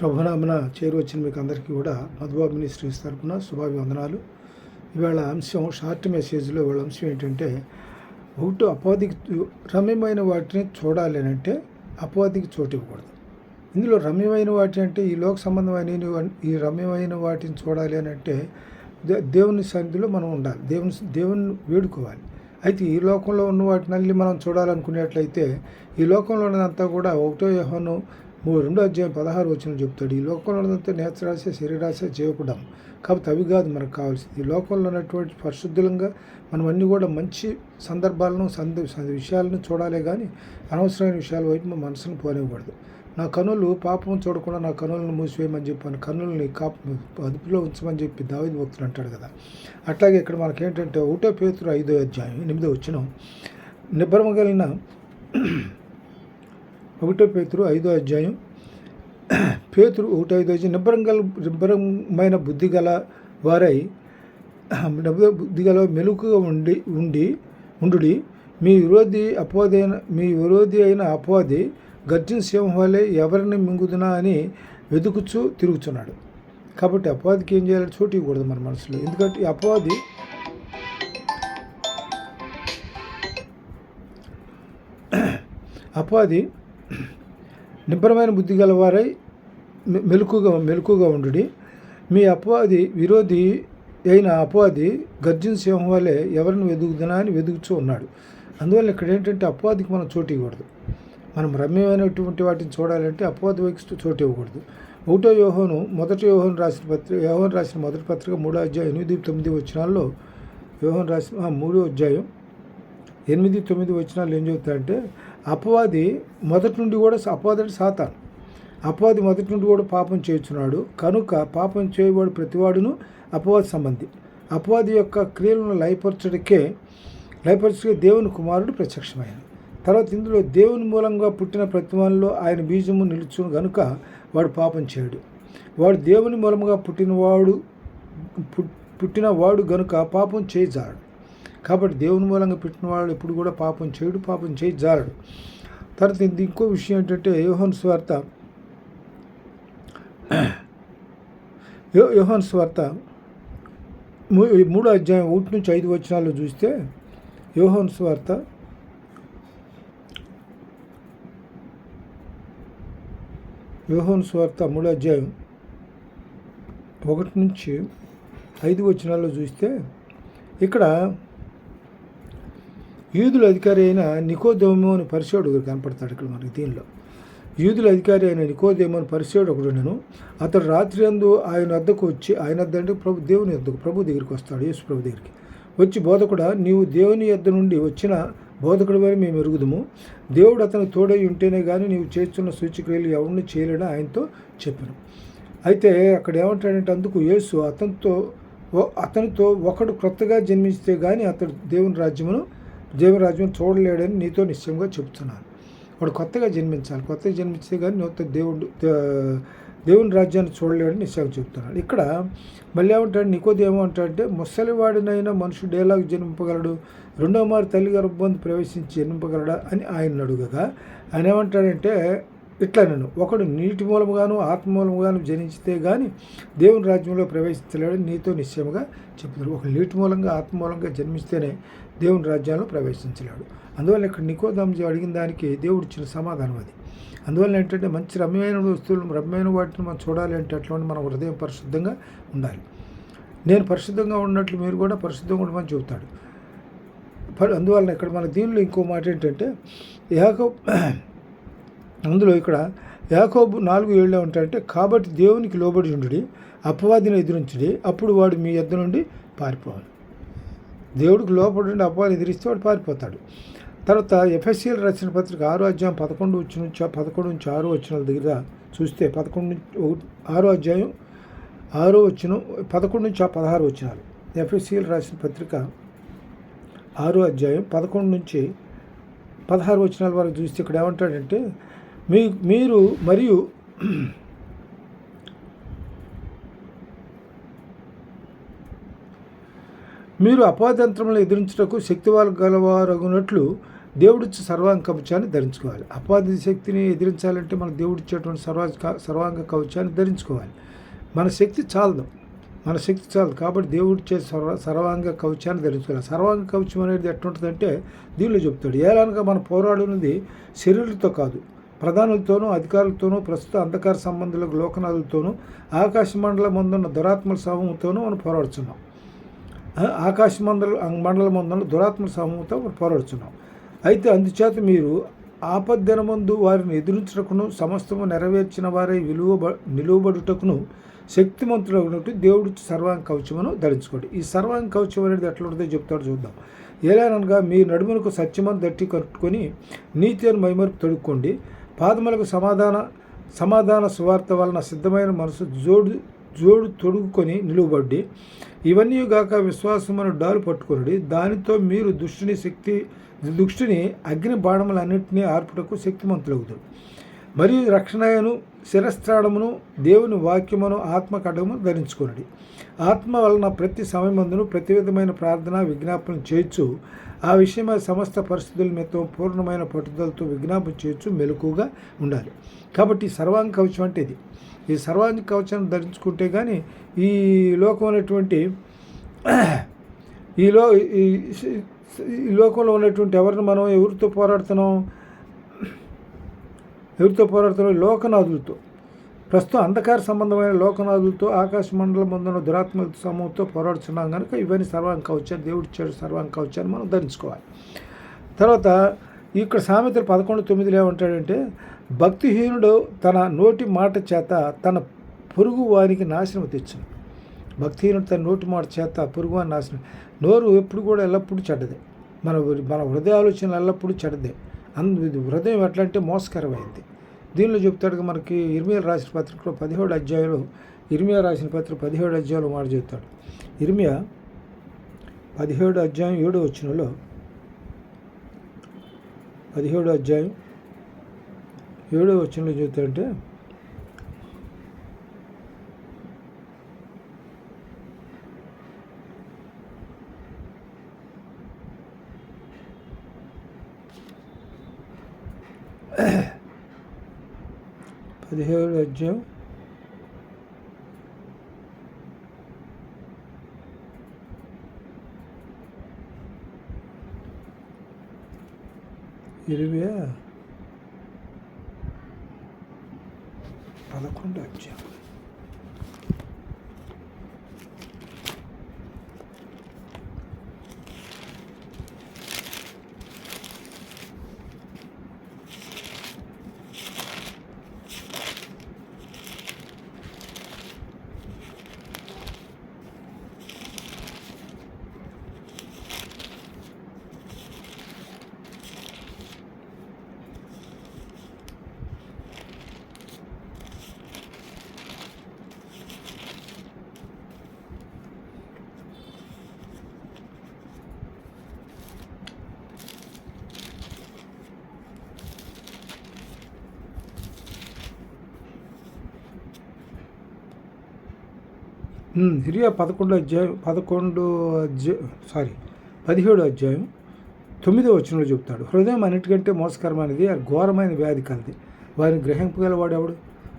ప్రభునామన చేరువచ్చిన మీకు అందరికీ కూడా మధుబాబు మినిస్ట్రీస్ తరపున శుభాభివందనాలు. ఇవాళ అంశం షార్ట్ మెసేజ్లో ఇవాళ అంశం ఏంటంటే ఒకటి అపవాదికి రమ్యమైన వాటిని చూడాలి అని అంటే అపవాదికి చోటు ఇవ్వకూడదు. ఇందులో రమ్యమైన వాటి అంటే ఈ లోక సంబంధమైన ఈ రమ్యమైన వాటిని చూడాలి అని అంటే దే- దేవుని సన్నిధిలో మనం ఉండాలి. దేవుని దేవుని వేడుకోవాలి. అయితే ఈ లోకంలో ఉన్న వాటిని మనం చూడాలనుకునేట్లయితే ఈ లోకంలో ఉన్నదంతా కూడా ఒకటో యోహాను రెండో అధ్యాయం పదహారు వచ్చిన చెప్తాడు ఈ లోకంలో ఉన్నదంతా నేత్రాశ శరీరాశ జీవకుడం. కాబట్టి అవి కాదు మనకు కావాల్సింది. ఈ లోకంలో ఉన్నటువంటి పరిశుద్ధంగా మనం అన్నీ కూడా మంచి సందర్భాలను సంద విషయాలను చూడాలే కానీ అనవసరమైన విషయాల వైపు మన మనసును పోనివ్వకూడదు. నా కనులు పాపం చూడకుండా నా కనులను మూసివేయమని చెప్పాను. కనులని కాపు అదుపులో ఉంచమని చెప్పి దావిది భక్తులు అంటాడు కదా. అట్లాగే ఇక్కడ మనకేంటంటే ఒకటో పేతురు ఐదో అధ్యాయం ఎనిమిదో వచ్చిన నిబ్బరమ కలిగిన ఒకటో పేతురు ఐదో అధ్యాయం. పేతురు ఒకటో ఐదో అధ్యాయం. నిబ్బరంగల నిబ్బరమైన బుద్ధి గల వారై బుద్ధి గల మెలుకుగా ఉండి ఉండి ఉండుడి. మీ విరోధి అపవాది అయిన మీ విరోధి అయిన అపవాది గర్జన సింహం వలె ఎవరిని మింగుదునా అని వెతుకుచూ తిరుగుతున్నాడు కాబట్టి అపవాదికి ఏం చేయాలి? చోటు ఇవ్వకూడదు మన మనసులో. ఎందుకంటే ఈ అపవాది అపవాది నిబ్బరమైన బుద్ధి గలవారై మె- మెలకుగా మెలకుగా ఉండుడి. మీ అపవాది విరోధి అయిన అపవాది గర్జన సింహం వలె ఎవరిని వెతుకుతున్నా అని వెతుకుతూ ఉన్నాడు. అందువల్ల ఇక్కడ ఏంటంటే అపవాదికి మనం చోటు ఇవ్వకూడదు. మనం రమ్యమైనటువంటి వాటిని చూడాలంటే అపవాది వైపు చోటు ఇవ్వకూడదు. ఒకటో యోహోను మొదటి యోహోను రాసిన పత్రిక యోహోను రాసిన మొదటి పత్రిక మూడో అధ్యాయం ఎనిమిది తొమ్మిది వచ్చినాల్లో యోహోను రాసిన మూడో అధ్యాయం ఎనిమిది తొమ్మిది వచ్చినాలు ఏం చెబుతాయంటే అపవాది మొదటి నుండి కూడా అపవాది అంటే సాతాను. అపవాది మొదటి నుండి కూడా పాపం చేయుచున్నాడు. కనుక పాపం చేయబడి ప్రతివాడును అపవాది సంబంధి. అపవాది యొక్క క్రియలను లయపరచడికే లయపరచడికే దేవుని కుమారుడు ప్రత్యక్షమైన తర్వాత ఇందులో దేవుని మూలంగా పుట్టిన ప్రతిమాలలో ఆయన బీజము నిలుచును గనుక వాడు పాపం చేయడు. వాడు దేవుని మూలముగా పుట్టినవాడు పుట్టినవాడు గనుక పాపం చేయజాడు కాబట్టి దేవుని మూలంగా పెట్టిన వాళ్ళు ఎప్పుడు కూడా పాపం చేయడు పాపం చేయి జారడు. తర్వాత ఇది ఇంకో విషయం ఏంటంటే యోహన్ స్వార్త. యోహన్ స్వార్త మూ- మూడో అధ్యాయం ఒకటి నుంచి ఐదు వచనాల్లో చూస్తే యోహన్ స్వార్త యోహన్ స్వార్త మూడో అధ్యాయం ఒకటి నుంచి ఐదు వచనాల్లో చూస్తే ఇక్కడ యూదుల అధికారి అయిన నికోదేమో అని పరిచయుడు ఒకడు కనపడతాడు ఇక్కడ మనకి దీనిలో. యూదుల అధికారి అయిన నికోదేమో అని పరిచయుడు ఒకడు నేను అతడు రాత్రి అందు ఆయన వద్దకు వచ్చి ఆయన వద్ద అంటే ప్రభు దేవుని వద్దకు ప్రభు దగ్గరికి వస్తాడు యేసు ప్రభు దగ్గరికి. వచ్చి బోధకుడ నీవు దేవుని యొద్ద నుండి వచ్చిన బోధకుడు అని మేము ఎరుగుదుము. దేవుడు అతను తోడై ఉంటేనే కానీ నీవు చేస్తున్న సూచక్రియలు ఎవరిని చేయలేడని ఆయనతో చెప్పాను. అయితే అక్కడ ఏమంటాడంటే అందుకు యేసు అతనితో అతనితో ఒకడు క్రొత్తగా జన్మిస్తే కానీ అతడు దేవుని రాజ్యమును జీవరాజ్యం చూడలేడని నీతో నిశ్చయంగా చెప్తున్నాను వాడు కొత్తగా జన్మించాలి. కొత్తగా జన్మించే కానీ నూతన దేవుడు దేవుని రాజ్యాన్ని చూడలేడని నిశ్చయంగా చెప్తున్నాడు ఇక్కడ మళ్ళీ ఏమంటాడు? నికోదేమో అంటాడంటే ముసలివాడినైనా మనుషుడు ఎలాగ జన్మింపగలడు? రెండో మారు తల్లి గర్భం ప్రవేశించి జన్మింపగలడా అని ఆయన అడుగగా. ఆయన ఏమంటాడంటే ఇట్లా నేను ఒకడు నీటి మూలముగాను ఆత్మ మూలముగాను జనించితే కానీ దేవుని రాజ్యంలో ప్రవేశించలేడని నీతో నిశ్చయముగా చెప్తున్నారు ఒక నీటి మూలంగా ఆత్మ మూలంగా జన్మిస్తేనే దేవుని రాజ్యంలో ప్రవేశించలేడు. అందువల్ల ఇక్కడ నికోదాంజీ అడిగిన దానికి దేవుడు ఇచ్చిన సమాధానం అది. అందువల్ల ఏంటంటే మంచి రమ్యమైన వస్తువులను రమ్యమైన వాటిని మనం చూడాలి అంటే అటువంటి మన హృదయం పరిశుద్ధంగా ఉండాలి. నేను పరిశుద్ధంగా ఉన్నట్లు మీరు కూడా పరిశుద్ధంగా ఉండమని చెబుతాడు. అందువల్ల అందువలన ఇక్కడ మన దీనిలో ఇంకో మాట ఏంటంటే యాకో అందులో ఇక్కడ యాకోబు నాలుగు ఏళ్ళు ఉంటాయంటే కాబట్టి దేవునికి లోబడి ఉండుడి అపవాదిని ఎదురించుడి అప్పుడు వాడు మీ యొద్ద నుండి పారిపోవాలి. దేవుడికి లోపడి ఉండి అపవాది ఎదిరిస్తే వాడు పారిపోతాడు. తర్వాత ఎఫ్ఎస్సీఎల్ రచన పత్రిక ఆరో అధ్యాయం పదకొండు వచ్చి నుంచి పదకొండు నుంచి ఆరో వచ్చిన దగ్గర చూస్తే పదకొండు నుంచి ఆరో అధ్యాయం ఆరో వచ్చిన పదకొండు నుంచి ఆ పదహారు వచ్చినారు ఎఫ్ఎస్సీఎల్ రాసిన పత్రిక ఆరో అధ్యాయం పదకొండు నుంచి పదహారు వచనాల వరకు చూస్తే ఇక్కడ ఏమంటాడంటే మీ మీరు మరియు మీరు అపాదంత్రములను ఎదిరించుటకు శక్తి గలవారగునట్లు దేవుడిచ్చి సర్వాంగ కవచాన్ని ధరించుకోవాలి. అపాధి శక్తిని ఎదిరించాలంటే మన దేవుడిచ్చేటువంటి సర్వా సర్వాంగ కవచాన్ని ధరించుకోవాలి. మన శక్తి చాలదు. మన శక్తి చాలదు కాబట్టి దేవుడిచ్చే సర్వ సర్వాంగ కవచాన్ని ధరించుకోవాలి. సర్వాంగ కవచం అనేది ఎట్లుంటుందంటే దీనిలో చెప్తాడు ఏలానగా మన పోరాడున్నది శరీరంతో కాదు ప్రధానులతోనూ అధికారులతోనూ ప్రస్తుత అంధకార సంబంధులకు లోకనాథులతోనూ ఆకాశ మండలం ముందున్న దురాత్మల సమూహంతోనూ మనం పోరాడుతున్నాం ఆకాశ మండల మండలం ముందున్న దురాత్మల సమూహంతో మనం పోరాడుతున్నాం అయితే అందుచేత మీరు ఆపద్దనమందు వారిని ఎదురించటకును సమస్తము నెరవేర్చిన వారే విలువ నిలువబడుటకును శక్తిమంతుడగినట్టు దేవుడు సర్వాంగ కవచమును ధరించుకోండి. ఈ సర్వాంగ కవచం అనేది ఎట్లా ఉంటుందో చెప్తాడు చూద్దాం. ఎలానగా మీ నడుమునకు సత్యమని దట్టి కట్టుకొని నీతి అని మైమరుపు తొడుక్కోండి. పాదములకు సమాధాన సమాధాన సువార్త వలన సిద్ధమైన మనసు జోడు జోడు తొడుగుకొని నిలువబడి ఇవన్నీ గాక విశ్వాసమును డాలు పట్టుకొనుడి. దానితో మీరు దుష్టిని శక్తి దుష్టిని అగ్ని బాణములన్నింటినీ ఆర్పుటకు శక్తిమంతులవుతారు మరియు రక్షణయను శిరస్త్రాణమును దేవుని వాక్యమును ఆత్మ కడమును ఆత్మ వలన ప్రతి సమయమందును ప్రతి విధమైన ప్రార్థన విజ్ఞాపన చేయొచ్చు ఆ విషయమై సమస్త పరిస్థితుల మీతో పూర్ణమైన పట్టుదలతో విజ్ఞాపన చేయొచ్చు మెలకుగా ఉండాలి. కాబట్టి సర్వాంగ కవచం అంటే ఇది. ఈ సర్వాంగ కవచం ధరించుకుంటే కానీ ఈ లోకం అనేటువంటి ఈ లో ఈ ఈ లోకంలో ఉన్నటువంటి ఎవరిని మనం ఎవరితో పోరాడుతున్నాం? ఎవరితో పోరాడుతున్నాం లోకనాథులతో ప్రస్తుతం అంధకార సంబంధమైన లోకనాథులతో ఆకాశ మండలం ముందున్న దురాత్మ సమూహంతో పోరాడుతున్నాం కనుక ఇవన్నీ సర్వాంగ కవచాన్ని దేవుడి ఇచ్చాడు సర్వాంగ కవచాన్ని మనం ధరించుకోవాలి. తర్వాత ఇక్కడ సామెతలు పదకొండు తొమ్మిదిలో ఏమంటాడంటే భక్తిహీనుడు తన నోటి మాట చేత తన పొరుగు వారికి నాశనం తెచ్చును. భక్తిహీనుడు తన నోటి మాట చేత పొరుగు వారి నాశనం నోరు ఎప్పుడు కూడా ఎల్లప్పుడూ చెడ్డదే. మన మన హృదయ ఆలోచనలు ఎల్లప్పుడూ చెడ్డదే. అందు ఇది హృదయం ఎట్లా అంటే మోసకరమైంది. దీనిలో చెప్తాడు మనకి ఇర్మియా రాసిన పత్రికలో పదిహేడు అధ్యాయులు ఇర్మియా రాసిన పత్రిక పదిహేడు అధ్యాయులు మాట చెప్తాడు. ఇర్మియా పదిహేడు అధ్యాయం ఏడో వచ్చినలో పదిహేడు అధ్యాయం ఏడో వచ్చినలో చెప్తాడంటే పదిహేడు అధ్యాయం ఇరవై పదకొండు హిరియా పదకొండు అధ్యాయం పదకొండు అధ్యాయం సారీ పదిహేడు అధ్యాయం తొమ్మిదో వచనంలో చెప్తాడు హృదయం అన్నిటికంటే మోసకరమైనది అది ఘోరమైన వ్యాధి కలది. వారిని గ్రహింపగలవాడు ఎవడు?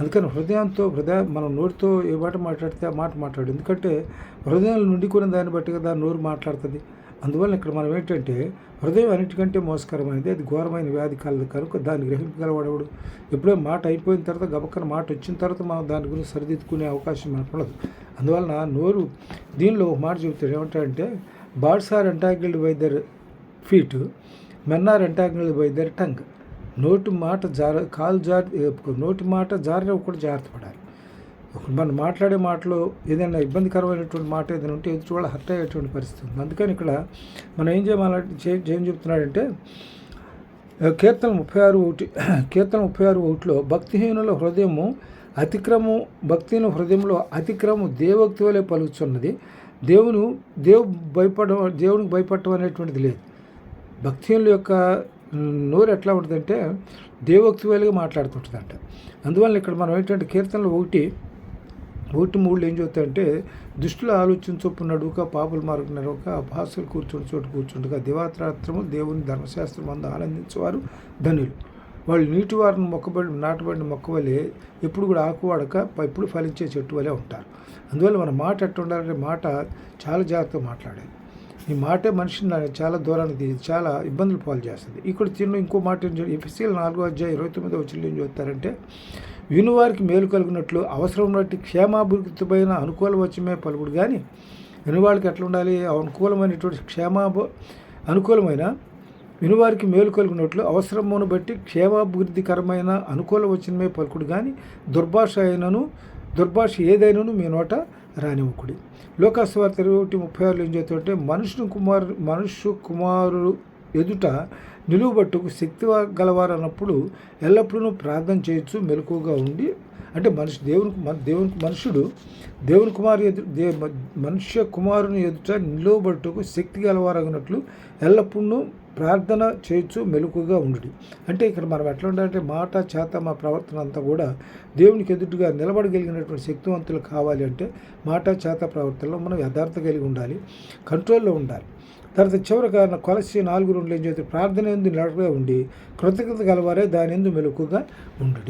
అందుకని హృదయంతో హృదయ మనం నోటితో ఏ మాట మాట్లాడితే ఆ మాట మాట్లాడు. ఎందుకంటే హృదయం నుండి కూడా దాన్ని బట్టి దాని నోరు మాట్లాడుతుంది. అందువల్ల ఇక్కడ మనం ఏంటంటే హృదయం అన్నిటికంటే మోసకరమైనది అది ఘోరమైన వ్యాధి కలదు. కనుక దాన్ని గ్రహింపగలవాడేవాడు? ఎప్పుడో మాట అయిపోయిన తర్వాత గబక్కన మాట వచ్చిన తర్వాత మనం దాని గురించి సరిదిద్దుకునే అవకాశం మనకు ఉండదు. అందువలన నోరు దీనిలో ఒక మాట చెబుతాడు. ఏమంటాడంటే birds are entangled by their feet men are entangled by their tongue. నోటి మాట జార కాలు జారి నోటి మాట జారిన కూడా జాగ్రత్త పడాలి. మనం మాట్లాడే మాటలో ఏదైనా ఇబ్బందికరమైనటువంటి మాట ఏదైనా ఉంటే ఎదుటి వాళ్ళు హర్ట్ అయ్యేటువంటి పరిస్థితి ఉంది. అందుకని ఇక్కడ మనం ఏం చేయమని ఏం చెప్తున్నాడంటే కీర్తన ముప్పై ఆరు ఒకటి కీర్తన ముప్పై ఆరు ఒకటిలో భక్తిహీనుల హృదయము అతిక్రమం భక్తిహీన హృదయంలో అతిక్రమం దేవోక్తి వలె పలుకుతున్నది దేవును దేవు భయపడడం దేవునికి భయపడటం అనేటువంటిది లేదు. భక్తిహీనుల యొక్క నోరు ఎట్లా ఉంటుందంటే దేవోక్తి వేలుగా మాట్లాడుతుంటుందంట. అందువల్ల ఇక్కడ మనం ఏంటంటే కీర్తనలు ఒకటి ఒకటి మూడు ఏం చెబుతాయంటే దుష్టుల ఆలోచన చొప్పు నడుక పాపుల మార్గం నడవక అభాసులు కూర్చుని చోటు కూర్చుండగా దివాత్రాత్రము దేవుని ధర్మశాస్త్రం అందు ఆనందించేవారు ధనులు. వాళ్ళు నీటి వారిని మొక్కబడి నాటబడిన మొక్క వలె ఎప్పుడు కూడా ఆకువాడక ఎప్పుడు ఫలించే చెట్టు వలె ఉంటారు. అందువల్ల మన మాట ఎట్టు ఉండాలంటే మాట చాలా జాగ్రత్తగా మాట్లాడాలి. ఈ మాటే మనిషిని చాలా దూరానికి చాలా ఇబ్బందులు పాలు చేస్తుంది. ఇక్కడ తిన్న ఇంకో మాట ఏం ఎఫ్ఎస్సీలు నాలుగో అధ్యాయ ఇరవై తొమ్మిదో వచ్చిన ఏం చెప్తారంటే వినువారికి మేలు కలిగినట్లు అవసరం బట్టి క్షేమాభివృద్ధిపైన అనుకూల వచ్చమే పలుకుడు. కానీ వినువాళ్ళకి ఎట్లా ఉండాలి అనుకూలమైనటువంటి క్షేమాభ అనుకూలమైన వినువారికి మేలు కలిగినట్లు అవసరమును బట్టి క్షేమాభివృద్ధికరమైన అనుకూల వచనమే పలుకుడు. కానీ దుర్భాష అయినను దుర్భాష ఏదైనాను మీ నోట రానివ్వకుడి. లోకాస్వార్త ఇరవై ఒకటి ముప్పై ఆరులో ఏం చేస్తుంటే మనుషుని కుమారు మనుష్య కుమారుడు ఎదుట నిలువబట్టుకు శక్తి గలవారు అన్నప్పుడు ఎల్లప్పుడూ ప్రార్థన చేయొచ్చు మెలకువగా ఉండి అంటే మనిషి దేవునికి మన దేవునికి మనుషుడు దేవుని కుమారు ఎదు దే మనుష్య కుమారుని ఎదుట నిలువబట్టుకు శక్తి గలవారగినట్లు ఎల్లప్పుడూ ప్రార్థన చేయొచ్చు మెలకుగా ఉండు అంటే ఇక్కడ మనం ఎట్లా ఉండాలంటే మాట చేత మా ప్రవర్తన అంతా కూడా దేవునికి ఎదుటిగా నిలబడగలిగినటువంటి శక్తివంతులు కావాలి అంటే మాట చేత ప్రవర్తనలో మనం యథార్థ కలిగి ఉండాలి కంట్రోల్లో ఉండాలి. తర్వాత చివరిగా కొలసి నాలుగు రెండు ఏం చేస్తే ప్రార్థన ఎందు నిలబడిగా ఉండి కృతజ్ఞత గలవారే దాని ఎందు మెలకుగా ఉండు